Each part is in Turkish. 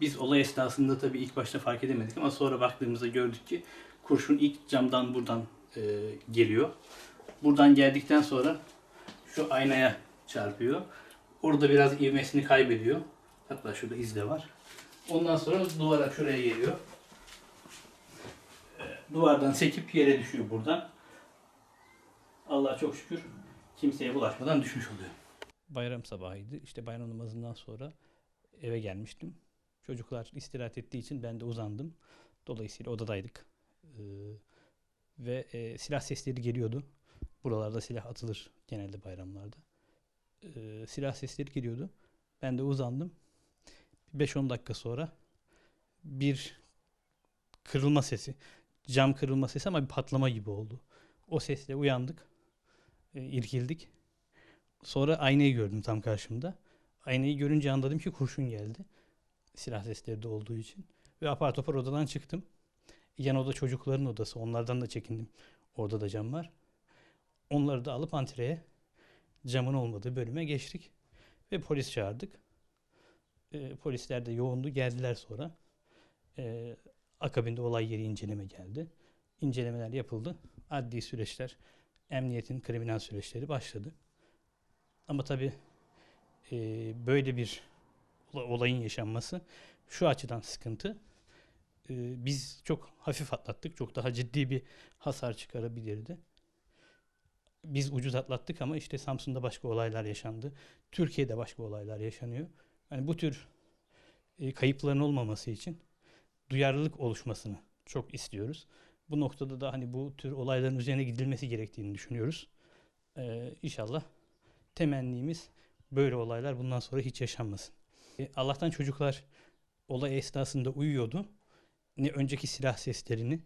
Biz olay esnasında tabii ilk başta fark edemedik ama sonra baktığımızda gördük ki kurşun ilk camdan buradan e, geliyor. Buradan geldikten sonra şu aynaya çarpıyor. Orada biraz ivmesini kaybediyor. Hatta şurada iz de var. Ondan sonra duvara şuraya geliyor. E, Duvardan sekip yere düşüyor buradan. Allah'a çok şükür kimseye bulaşmadan düşmüş oluyor. Bayram sabahıydı. İşte bayram namazından sonra eve gelmiştim. Çocuklar istirahat ettiği için ben de uzandım. Dolayısıyla odadaydık. Ee, ve e, silah sesleri geliyordu. Buralarda silah atılır genelde bayramlarda. Ee, silah sesleri geliyordu. Ben de uzandım. 5-10 dakika sonra bir kırılma sesi, cam kırılma sesi ama bir patlama gibi oldu. O sesle uyandık, e, irkildik. Sonra aynayı gördüm tam karşımda. Aynayı görünce anladım ki kurşun geldi. Silah sesleri de olduğu için. Ve apar topar odadan çıktım. Yan oda çocukların odası. Onlardan da çekindim. Orada da cam var. Onları da alıp antreye camın olmadığı bölüme geçtik. Ve polis çağırdık. Ee, polisler de yoğundu. Geldiler sonra. Ee, akabinde olay yeri inceleme geldi. İncelemeler yapıldı. Adli süreçler, emniyetin kriminal süreçleri başladı. Ama tabii e, böyle bir olayın yaşanması şu açıdan sıkıntı. E, biz çok hafif atlattık. Çok daha ciddi bir hasar çıkarabilirdi. Biz ucuz atlattık ama işte Samsun'da başka olaylar yaşandı. Türkiye'de başka olaylar yaşanıyor. Yani bu tür e, kayıpların olmaması için duyarlılık oluşmasını çok istiyoruz. Bu noktada da hani bu tür olayların üzerine gidilmesi gerektiğini düşünüyoruz. E, inşallah temennimiz böyle olaylar bundan sonra hiç yaşanmasın. E, Allah'tan çocuklar olay esnasında uyuyordu. Ne önceki silah seslerini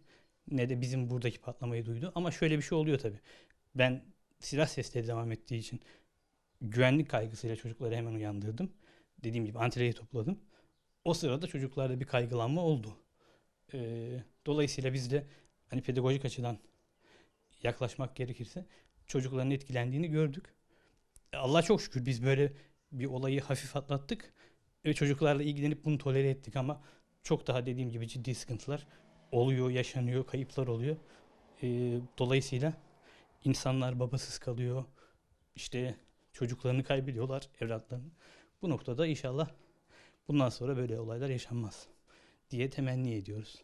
ne de bizim buradaki patlamayı duydu. Ama şöyle bir şey oluyor tabii. Ben silah sesleri devam ettiği için güvenlik kaygısıyla çocukları hemen uyandırdım. Dediğim gibi antreyi topladım. O sırada çocuklarda bir kaygılanma oldu. Ee, dolayısıyla biz de hani pedagojik açıdan yaklaşmak gerekirse çocukların etkilendiğini gördük. E, Allah çok şükür biz böyle bir olayı hafif atlattık ve çocuklarla ilgilenip bunu tolere ettik ama çok daha dediğim gibi ciddi sıkıntılar oluyor, yaşanıyor, kayıplar oluyor. Ee, dolayısıyla insanlar babasız kalıyor, işte çocuklarını kaybediyorlar, evlatlarını. Bu noktada inşallah bundan sonra böyle olaylar yaşanmaz diye temenni ediyoruz.